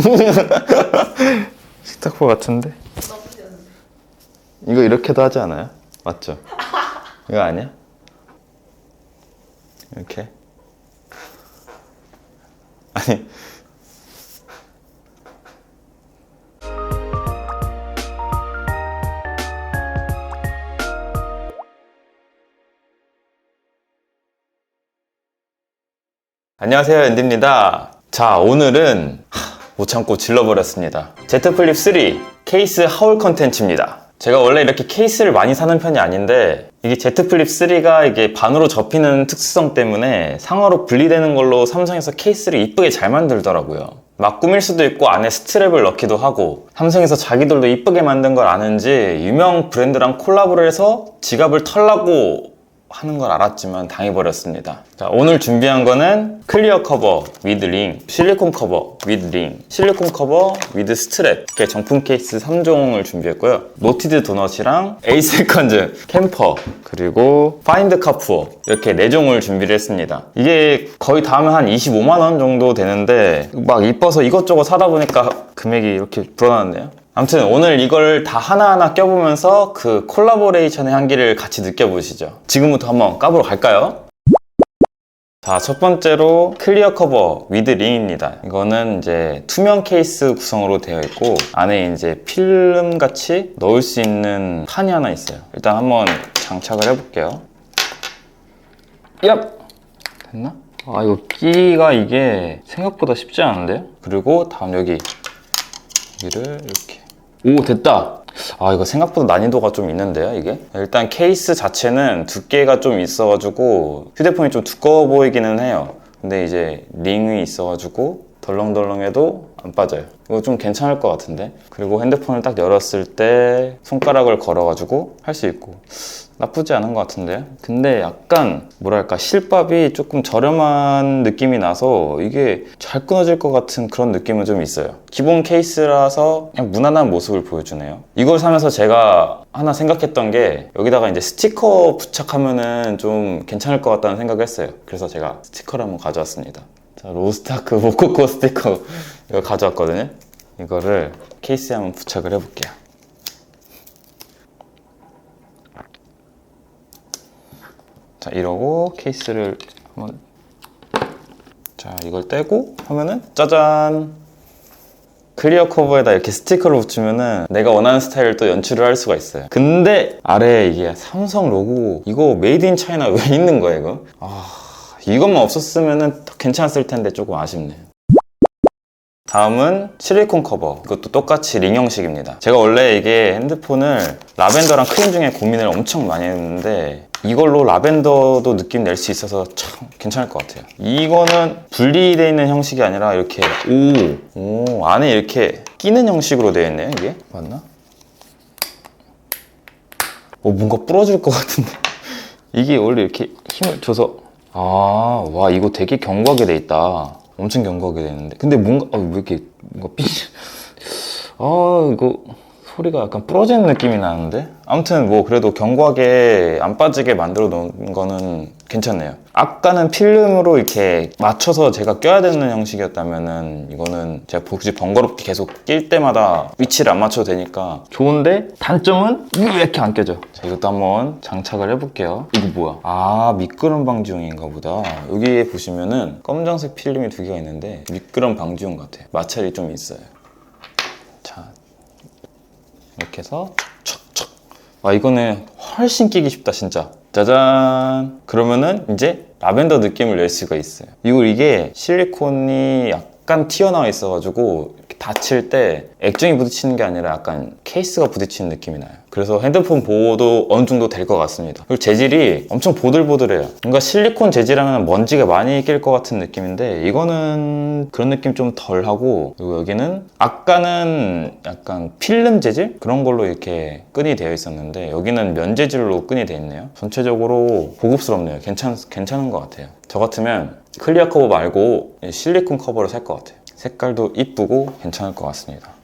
식탁보 같은데? 나쁘지 않은데. 이거 이렇게도 하지 않아요? 맞죠? 이거 아니야? 이렇게? 아니 안녕하세요 앤디입니다 자 오늘은 하, 못 참고 질러버렸습니다. Z 플립 3 케이스 하울 컨텐츠입니다. 제가 원래 이렇게 케이스를 많이 사는 편이 아닌데 이게 Z 플립 3가 이게 반으로 접히는 특수성 때문에 상하로 분리되는 걸로 삼성에서 케이스를 이쁘게 잘 만들더라고요. 막 꾸밀 수도 있고 안에 스트랩을 넣기도 하고 삼성에서 자기들도 이쁘게 만든 걸 아는지 유명 브랜드랑 콜라보를 해서 지갑을 털라고 하는 걸 알았지만 당해버렸습니다. 자, 오늘 준비한 거는 클리어 커버 위드 링, 실리콘 커버 위드 링, 실리콘 커버 위드 스트랩 이렇게 정품 케이스 3종을 준비했고요. 노티드 도넛이랑 에이세컨즈, 캠퍼, 그리고 파인드 카푸어 이렇게 4종을 준비를 했습니다. 이게 거의 다 하면 한 25만 원 정도 되는데 막 이뻐서 이것저것 사다 보니까 금액이 이렇게 불어났네요. 아무튼 오늘 이걸 다 하나하나 껴보면서 그 콜라보레이션의 향기를 같이 느껴보시죠. 지금부터 한번 까보러 갈까요? 자, 첫 번째로 클리어 커버 위드 링입니다. 이거는 이제 투명 케이스 구성으로 되어 있고 안에 이제 필름 같이 넣을 수 있는 판이 하나 있어요. 일단 한번 장착을 해볼게요. 얍! 됐나? 아, 이거 끼기가 이게 생각보다 쉽지 않은데요? 그리고 다음 여기 여기를 이렇게 오 됐다. 아 이거 생각보다 난이도가 좀 있는데요 이게? 일단 케이스 자체는 두께가 좀 있어가지고 휴대폰이 좀 두꺼워 보이기는 해요. 근데 이제 링이 있어가지고 덜렁덜렁해도 안 빠져요. 이거 좀 괜찮을 것 같은데? 그리고 핸드폰을 딱 열었을 때 손가락을 걸어가지고 할 수 있고. 나쁘지 않은 것 같은데요 근데 약간 뭐랄까 실밥이 조금 저렴한 느낌이 나서 이게 잘 끊어질 것 같은 그런 느낌은 좀 있어요. 기본 케이스라서 그냥 무난한 모습을 보여주네요. 이걸 사면서 제가 하나 생각했던 게 여기다가 이제 스티커 부착하면은 좀 괜찮을 것 같다는 생각을 했어요. 그래서 제가 스티커를 한번 가져왔습니다 자 로스타크 모코코 스티커 이거 가져왔거든요. 이거를 케이스에 한번 부착을 해볼게요. 자 이러고 케이스를 한번 자 이걸 떼고 하면은 짜잔! 클리어 커버에다 이렇게 스티커를 붙이면은 내가 원하는 스타일을 또 연출을 할 수가 있어요. 근데 아래에 이게 삼성 로고 이거 메이드 인 차이나 왜 있는 거야 이거? 아 이것만 없었으면은 더 괜찮았을 텐데 조금 아쉽네 다음은 실리콘 커버. 이것도 똑같이 링 형식입니다. 제가 원래 이게 핸드폰을 라벤더랑 크림 중에 고민을 엄청 많이 했는데 이걸로 라벤더도 느낌 낼 수 있어서 참 괜찮을 것 같아요. 이거는 분리되어 있는 형식이 아니라 이렇게 오, 오 안에 이렇게 끼는 형식으로 되어 있네요 이게. 맞나? 어 뭔가 부러질 것 같은데. 이게 원래 이렇게 힘을 줘서 아 와 이거 되게 견고하게 돼 있다. 엄청 견고하게 돼 있는데. 근데 뭔가 아, 왜 이렇게 뭔가 삐... 아 이거 소리가 약간 부러지는 느낌이 나는데? 아무튼 뭐 그래도 견고하게 안 빠지게 만들어 놓은 거는 괜찮네요. 아까는 필름으로 이렇게 맞춰서 제가 껴야 되는 형식이었다면은 이거는 제가 굳이 번거롭게 계속 낄 때마다 위치를 안 맞춰도 되니까 좋은데 단점은 왜 이렇게 안 껴져? 자 이것도 한번 장착을 해볼게요. 이거 뭐야? 아 미끄럼 방지용인가 보다. 여기에 보시면은 검정색 필름이 두 개가 있는데 미끄럼 방지용 같아요. 마찰이 좀 있어요. 자 이렇게 해서 척척. 아 이거는 훨씬 끼기 쉽다 진짜 짜잔. 그러면은 이제 라벤더 느낌을 낼 수가 있어요. 이거 이게 실리콘이 약간 튀어나와 있어가지고 닫힐 때 액정이 부딪히는 게 아니라 약간 케이스가 부딪히는 느낌이 나요. 그래서 핸드폰 보호도 어느 정도 될 것 같습니다. 그리고 재질이 엄청 보들보들해요. 뭔가 실리콘 재질하면 먼지가 많이 낄 것 같은 느낌인데 이거는 그런 느낌 좀 덜하고 그리고 여기는 아까는 약간 필름 재질? 그런 걸로 이렇게 끈이 되어 있었는데 여기는 면 재질로 끈이 되어 있네요. 전체적으로 고급스럽네요. 괜찮, 괜찮은 것 같아요. 저 같으면 클리어 커버 말고 실리콘 커버를 살 것 같아요 색깔도 이쁘고 괜찮을 것 같습니다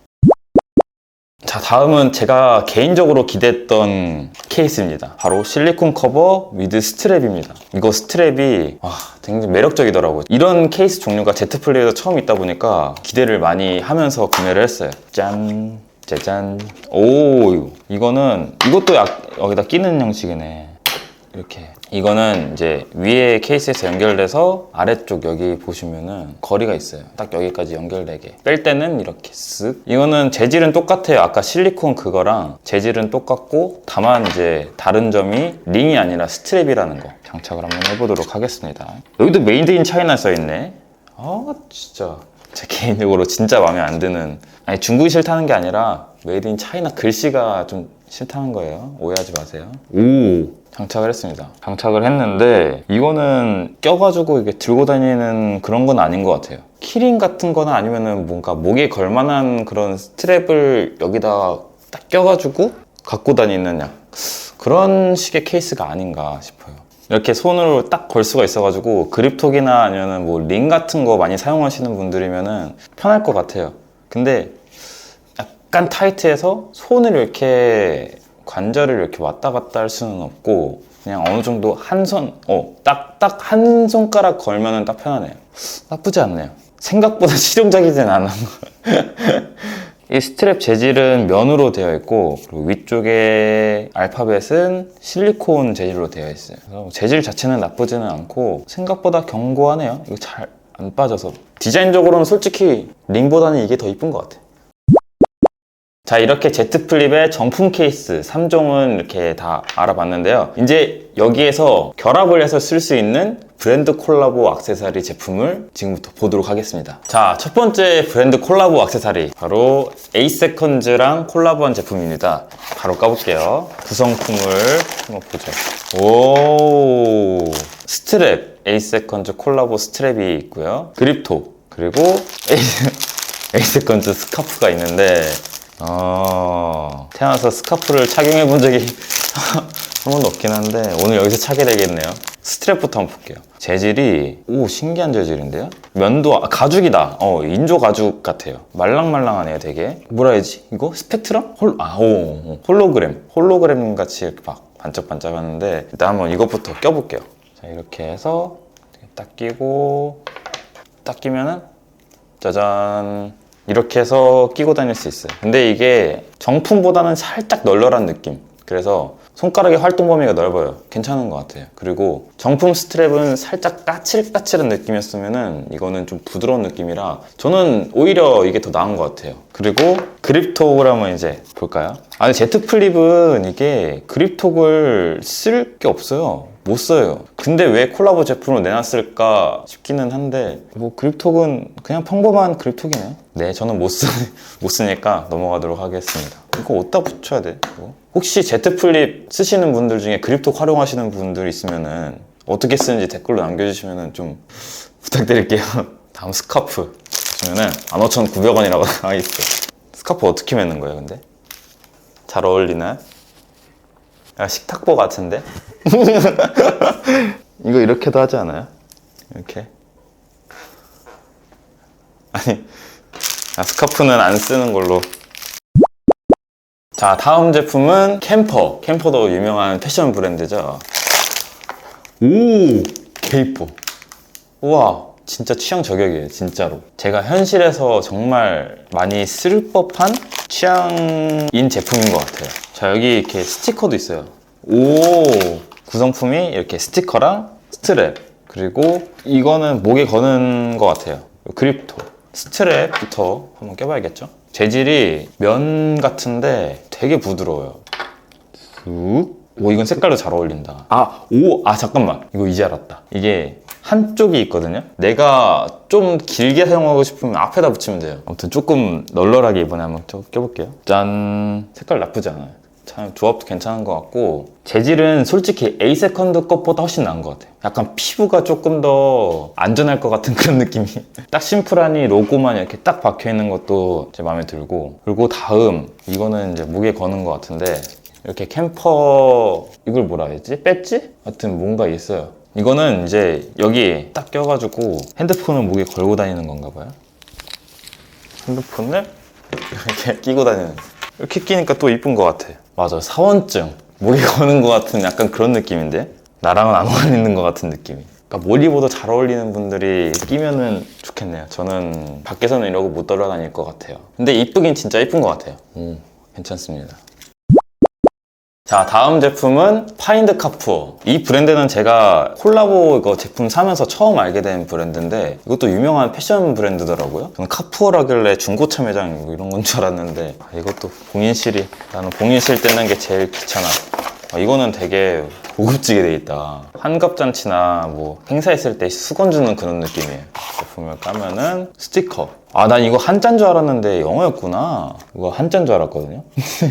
자 자, 다음은 제가 개인적으로 기대했던 케이스입니다. 바로 실리콘 커버 위드 스트랩입니다. 이거 스트랩이 와, 굉장히 매력적이더라고요. 이런 케이스 종류가 Z 플레이에서 처음 있다 보니까 기대를 많이 하면서 구매를 했어요. 짠, 짜잔. 오, 이거는 이것도 약, 여기다 끼는 형식이네. 이렇게 이거는 이제 위에 케이스에서 연결돼서 아래쪽 여기 보시면은 거리가 있어요. 딱 여기까지 연결되게. 뺄 때는 이렇게 쓱. 이거는 재질은 똑같아요. 아까 실리콘 그거랑 재질은 똑같고 다만 이제 다른 점이 링이 아니라 스트랩이라는 거. 장착을 한번 해보도록 하겠습니다. 여기도 메이드 인 차이나 써있네. 아 진짜. 제 개인적으로 진짜 마음에 안 드는. 아니 중국이 싫다는 게 아니라 메이드 인 차이나 글씨가 좀 싫다는 거예요. 오해하지 마세요. 오. 장착을 했습니다. 장착을 했는데 이거는 껴가지고 이게 들고 다니는 그런 건 아닌 것 같아요. 키링 같은 거나 아니면은 뭔가 목에 걸만한 그런 스트랩을 여기다 딱 껴가지고 갖고 다니는 약. 그런 식의 케이스가 아닌가 싶어요. 이렇게 손으로 딱 걸 수가 있어가지고 그립톡이나 아니면은 뭐 링 같은 거 많이 사용하시는 분들이면은 편할 것 같아요. 근데 약간 타이트해서 손을 이렇게 관절을 이렇게 왔다 갔다 할 수는 없고 그냥 어느 정도 한 손, 어, 딱, 딱 한 손가락 걸면은 딱 편하네요. 나쁘지 않네요. 생각보다 실용적이진 않은 거. 이 스트랩 재질은 면으로 되어 있고 그리고 위쪽에 알파벳은 실리콘 재질로 되어 있어요. 그래서 재질 자체는 나쁘지는 않고 생각보다 견고하네요. 이거 잘 안 빠져서 디자인적으로는 솔직히 링보다는 이게 더 이쁜 것 같아요. 자 이렇게 Z 플립의 정품 케이스 3종은 이렇게 다 알아봤는데요. 이제 여기에서 결합을 해서 쓸 수 있는 브랜드 콜라보 악세사리 제품을 지금부터 보도록 하겠습니다. 자 첫 번째 브랜드 콜라보 악세사리. 바로 에이세컨즈랑 콜라보한 제품입니다. 바로 까볼게요. 구성품을 한번 보죠. 오 스트랩. 에이세컨즈 콜라보 스트랩이 있고요. 그립톡 그리고 에이, 에이세컨즈 스카프가 있는데 아, 태어나서 스카프를 착용해 본 적이 한 번도 없긴 한데 오늘 여기서 차게 되겠네요. 스트랩부터 한번 볼게요. 재질이 오 신기한 재질인데요. 면도 아, 가죽이다. 어 인조 가죽 같아요. 말랑말랑하네요, 되게. 뭐라 해야지? 이거 스펙트럼? 홀 아 오 홀로그램 홀로그램 같이 이렇게 막 반짝반짝하는데 일단 한번 이것부터 껴볼게요. 자 이렇게 해서 딱 끼고 딱 끼면은 짜잔 이렇게 해서 끼고 다닐 수 있어요. 근데 이게 정품보다는 살짝 널널한 느낌. 그래서 손가락의 활동 범위가 넓어요. 괜찮은 것 같아요. 그리고 정품 스트랩은 살짝 까칠까칠한 느낌이었으면은 이거는 좀 부드러운 느낌이라 저는 오히려 이게 더 나은 것 같아요. 그리고 그립톡을 한번 이제 볼까요? 아니 제트 플립은 이게 그립톡을 쓸 게 없어요 못 써요. 근데 왜 콜라보 제품으로 내놨을까 싶기는 한데 뭐 그립톡은 그냥 평범한 그립톡이네요. 네, 저는 못, 쓰, 못 쓰니까 넘어가도록 하겠습니다. 이거 어디다 붙여야 돼? 이거? 혹시 Z 플립 쓰시는 분들 중에 그립톡 활용하시는 분들 있으면은 어떻게 쓰는지 댓글로 남겨주시면은 좀 부탁드릴게요. 다음 스카프 보시면은 15,900원이라고 나와 있어요. 스카프 어떻게 매는 거예요, 근데? 잘 어울리나요? 야, 식탁보 같은데? 이거 이렇게도 하지 않아요? 이렇게? 아니, 아, 스카프는 안 쓰는 걸로. 자, 다음 제품은 캠퍼. 캠퍼도 유명한 패션 브랜드죠. 오! 개이뻐. 우와, 진짜 취향 저격이에요, 진짜로. 제가 현실에서 정말 많이 쓸 법한 취향인 제품인 것 같아요. 자, 여기 이렇게 스티커도 있어요. 오! 구성품이 이렇게 스티커랑 스트랩. 그리고 이거는 목에 거는 것 같아요. 그립토. 스트랩부터 한번 껴봐야겠죠? 재질이 면 같은데 되게 부드러워요. 쑥. 오, 이건 색깔도 잘 어울린다. 아, 오, 아, 잠깐만. 이거 이제 알았다. 이게 한쪽이 있거든요? 내가 좀 길게 사용하고 싶으면 앞에다 붙이면 돼요. 아무튼 조금 널널하게 이번에 한번 좀 껴볼게요. 짠. 색깔 나쁘지 않아요. 참 조합도 괜찮은 것 같고 재질은 솔직히 A 세컨드 것보다 훨씬 나은 것 같아요. 약간 피부가 조금 더 안전할 것 같은 그런 느낌이 딱 심플하니 로고만 이렇게 딱 박혀 있는 것도 제 마음에 들고 그리고 다음 이거는 이제 목에 거는 것 같은데 이렇게 캠퍼 이걸 뭐라 해야지? 배지? 하여튼 뭔가 있어요. 이거는 이제 여기 딱 껴가지고 핸드폰을 목에 걸고 다니는 건가 봐요. 핸드폰을 이렇게 끼고 다니는 이렇게 끼니까 또 이쁜 것 같아. 맞아, 사원증. 목에 거는 것 같은 약간 그런 느낌인데? 나랑은 안 어울리는 것 같은 느낌이. 그러니까 뭘 입어도 잘 어울리는 분들이 끼면은 좋겠네요. 저는 밖에서는 이러고 못 돌아다닐 것 같아요. 근데 이쁘긴 진짜 이쁜 것 같아요. 오, 괜찮습니다. 자 다음 제품은 파인드 카푸어. 이 브랜드는 제가 콜라보 이거 제품 사면서 처음 알게 된 브랜드인데 이것도 유명한 패션 브랜드더라고요. 저는 카푸어라길래 중고차 매장 뭐 이런 건 줄 알았는데 아, 이것도 봉인실이 나는 봉인실 떼는 게 제일 귀찮아. 아, 이거는 되게 고급지게 돼 있다. 환갑잔치나 뭐 행사 있을 때 수건 주는 그런 느낌이에요. 제품을 까면은 스티커. 아 난 이거 한자인 줄 알았는데 영어였구나. 이거 한자인 줄 알았거든요.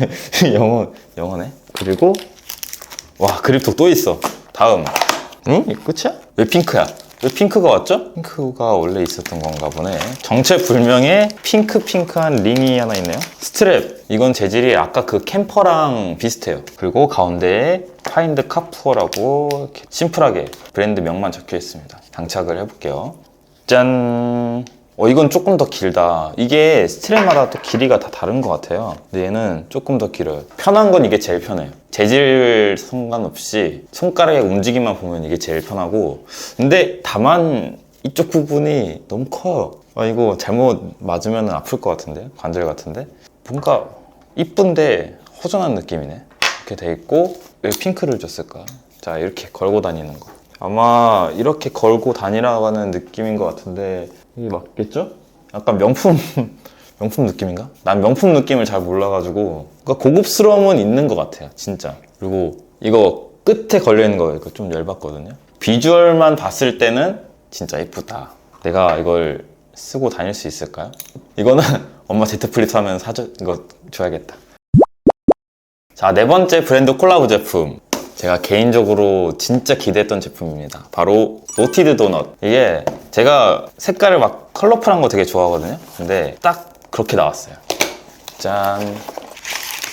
영어 영어네 그리고 와 그립톡 또 있어. 다음. 응? 이거 끝이야? 왜 핑크야? 왜 핑크가 왔죠? 핑크가 원래 있었던 건가 보네. 정체불명의 핑크 핑크한 링이 하나 있네요. 스트랩. 이건 재질이 아까 그 캠퍼랑 비슷해요. 그리고 가운데에 파인드 카푸어라고 심플하게 브랜드 명만 적혀 있습니다. 장착을 해볼게요. 짠 어, 이건 조금 더 길다. 이게 스트랩마다 또 길이가 다 다른 것 같아요. 근데 얘는 조금 더 길어요. 편한 건 이게 제일 편해요. 재질 상관없이 손가락의 움직임만 보면 이게 제일 편하고. 근데 다만 이쪽 부분이 너무 커요. 아, 이거 잘못 맞으면 아플 것 같은데? 관절 같은데? 뭔가 이쁜데 허전한 느낌이네. 이렇게 돼 있고, 왜 핑크를 줬을까? 자, 이렇게 걸고 다니는 거. 아마 이렇게 걸고 다니라고 하는 느낌인 것 같은데 이게 맞겠죠? 약간 명품 명품 느낌인가? 난 명품 느낌을 잘 몰라가지고 그러니까 고급스러움은 있는 것 같아요 진짜 그리고 이거 끝에 걸려있는 거 이거 좀 열받거든요 비주얼만 봤을 때는 진짜 이쁘다 내가 이걸 쓰고 다닐 수 있을까요? 이거는 엄마 제트 플리트 하면 사줘 이거 줘야겠다 자, 네 번째 브랜드 콜라보 제품. 제가 개인적으로 진짜 기대했던 제품입니다. 바로 노티드 도넛. 이게 제가 색깔을 막 컬러풀한 거 되게 좋아하거든요. 근데 딱 그렇게 나왔어요. 짠.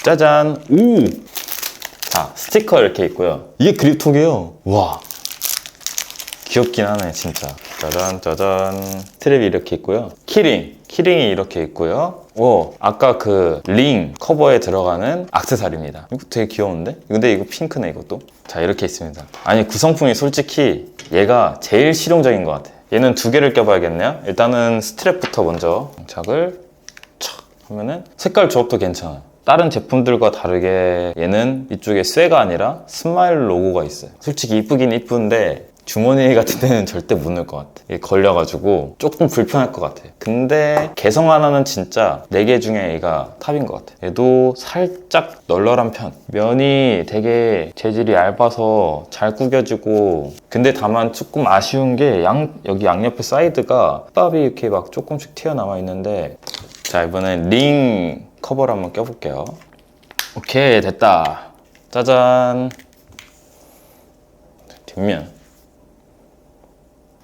짜잔. 오! 자, 스티커 이렇게 있고요. 이게 그립톡이에요. 와. 귀엽긴 하네, 진짜. 짜잔, 짜잔. 트랩이 이렇게 있고요. 키링. 키링이 이렇게 있고요. 오, 아까 그 링 커버에 들어가는 악세사리입니다. 이거 되게 귀여운데? 근데 이거 핑크네, 이것도. 자, 이렇게 있습니다. 아니, 구성품이 솔직히 얘가 제일 실용적인 것 같아요. 얘는 두 개를 껴봐야겠네요. 일단은 스트랩부터 먼저 장착을 촥 하면은 색깔 조합도 괜찮아요. 다른 제품들과 다르게 얘는 이쪽에 쇠가 아니라 스마일 로고가 있어요. 솔직히 이쁘긴 이쁜데 주머니 같은 데는 절대 못 넣을 것 같아. 이게 걸려가지고 조금 불편할 것 같아. 근데 개성 하나는 진짜 4개 중에 얘가 탑인 것 같아. 얘도 살짝 널널한 편. 면이 되게 재질이 얇아서 잘 구겨지고 근데 다만 조금 아쉬운 게 양, 여기 양옆에 사이드가 밥이 이렇게 막 조금씩 튀어나와 있는데 자 이번엔 링 커버를 한번 껴볼게요. 오케이 됐다. 짜잔. 뒷면.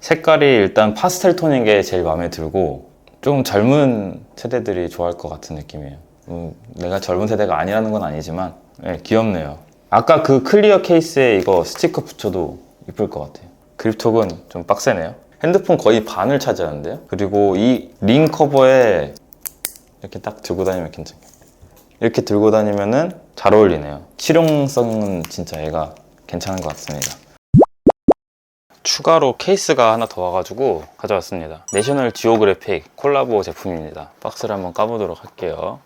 색깔이 일단 파스텔 톤인 게 제일 마음에 들고 좀 젊은 세대들이 좋아할 것 같은 느낌이에요. 음, 내가 젊은 세대가 아니라는 건 아니지만 네, 귀엽네요. 아까 그 클리어 케이스에 이거 스티커 붙여도 이쁠 것 같아요. 그립톡은 좀 빡세네요. 핸드폰 거의 반을 차지하는데요. 그리고 이 링 커버에 이렇게 딱 들고 다니면 괜찮아요. 이렇게 들고 다니면은 잘 어울리네요. 실용성은 진짜 얘가 괜찮은 것 같습니다. 추가로 케이스가 하나 더 와가지고 가져왔습니다. 내셔널 지오그래픽 콜라보 제품입니다. 박스를 한번 까보도록 할게요.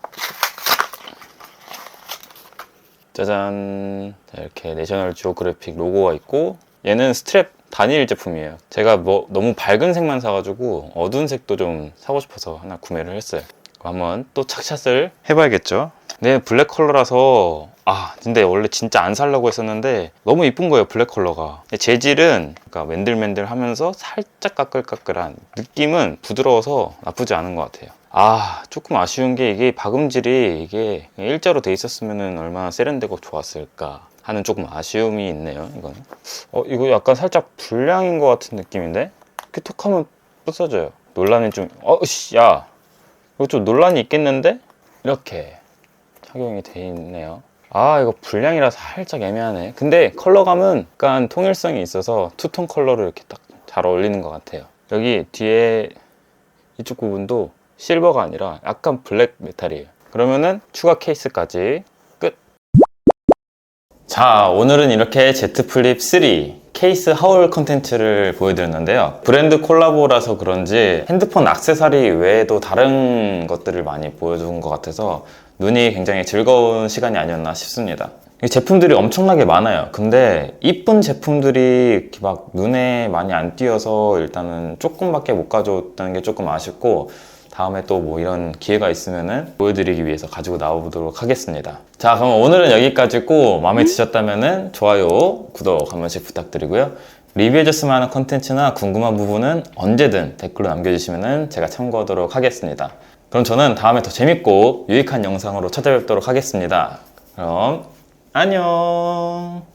짜잔. 자, 이렇게 내셔널 지오그래픽 로고가 있고 얘는 스트랩 단일 제품이에요. 제가 뭐 너무 밝은 색만 사가지고 어두운 색도 좀 사고 싶어서 하나 구매를 했어요. 한번 또 착샷을 해봐야겠죠. 네, 블랙 컬러라서 아 근데 원래 진짜 안 살려고 했었는데 너무 이쁜 거예요 블랙 컬러가. 재질은 그러니까 맨들맨들 하면서 살짝 까끌까끌한 느낌은 부드러워서 나쁘지 않은 것 같아요. 아 조금 아쉬운 게 이게 박음질이 이게 일자로 돼 있었으면 얼마나 세련되고 좋았을까 하는 조금 아쉬움이 있네요 이거는. 어 이거 약간 살짝 불량인 것 같은 느낌인데? 이렇게 톡 하면 부서져요. 논란이 좀 어씨 야. 이거 좀 논란이 있겠는데? 이렇게 착용이 돼 있네요 아 이거 불량이라서 살짝 애매하네 근데 컬러감은 약간 통일성이 있어서 투톤 컬러로 이렇게 딱 잘 어울리는 것 같아요 여기 뒤에 이쪽 부분도 실버가 아니라 약간 블랙 메탈이에요 그러면은 추가 케이스까지 끝. 자, 오늘은 이렇게 Z 플립 3 케이스 하울 컨텐츠를 보여드렸는데요. 브랜드 콜라보라서 그런지 핸드폰 악세사리 외에도 다른 것들을 많이 보여준 것 같아서 눈이 굉장히 즐거운 시간이 아니었나 싶습니다. 이 제품들이 엄청나게 많아요. 근데 이쁜 제품들이 막 눈에 많이 안 띄어서 일단은 조금밖에 못 가져왔다는 게 조금 아쉽고 다음에 또 뭐 이런 기회가 있으면은 보여드리기 위해서 가지고 나와보도록 하겠습니다. 자, 그럼 오늘은 여기까지고 마음에 드셨다면은 좋아요, 구독 한 번씩 부탁드리고요. 리뷰해줬으면 하는 컨텐츠나 궁금한 부분은 언제든 댓글로 남겨주시면은 제가 참고하도록 하겠습니다. 그럼 저는 다음에 더 재밌고 유익한 영상으로 찾아뵙도록 하겠습니다. 그럼 안녕.